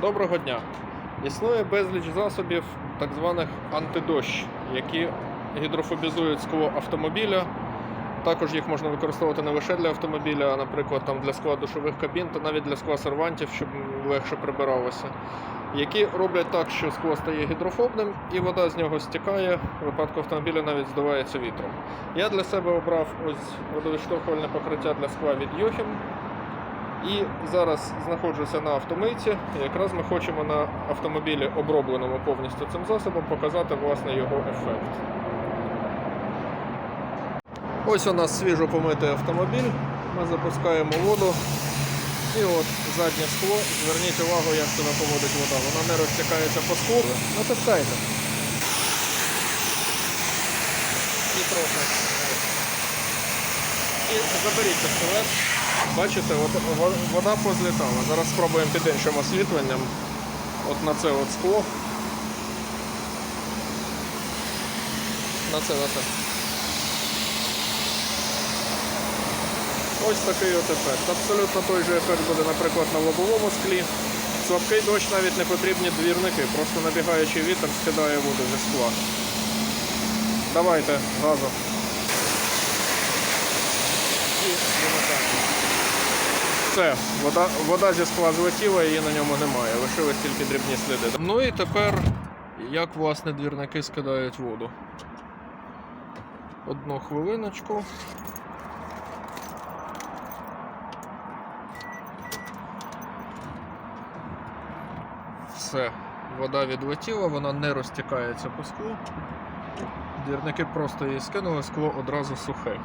Доброго дня. Існує безліч засобів, так званих антидощ, які гідрофобізують скло автомобіля. Також їх можна використовувати не лише для автомобіля, а, наприклад, там для скла душових кабін та навіть для скла сервантів, щоб легше прибиралося. Які роблять так, що скло стає гідрофобним і вода з нього стікає, в випадку автомобіля навіть здувається вітром. Я для себе обрав ось водовідштовхувальне покриття для скла від Йохім. І зараз знаходжуся на автомийці. Якраз ми хочемо на автомобілі, обробленому повністю цим засобом, показати власне його ефект. Ось у нас свіжо помитий автомобіль. Ми запускаємо воду. І от заднє скло. Зверніть увагу, як себе поводить вода. Вона не розтікається по склу. Натискайте. І трохи. І заберіть пістолет. Бачите, от вода позлітала. Зараз спробуємо під іншим освітленням. От на це от скло. На це, на це. Ось такий от ефект. Абсолютно той же ефект буде, наприклад, на лобовому склі. Слабкий дощ навіть не потрібні двірники, просто набігаючий вітер скидає воду зі скла. Давайте газу. І вимикаємо. Все, вода, вода зі скла злетіла, її на ньому немає. Лишились тільки дрібні сліди. Ну і тепер, як власне двірники скидають воду. Одну хвилиночку. Все, вода відлетіла, вона не розтікається по склу. Двірники просто її скинули, скло одразу сухе.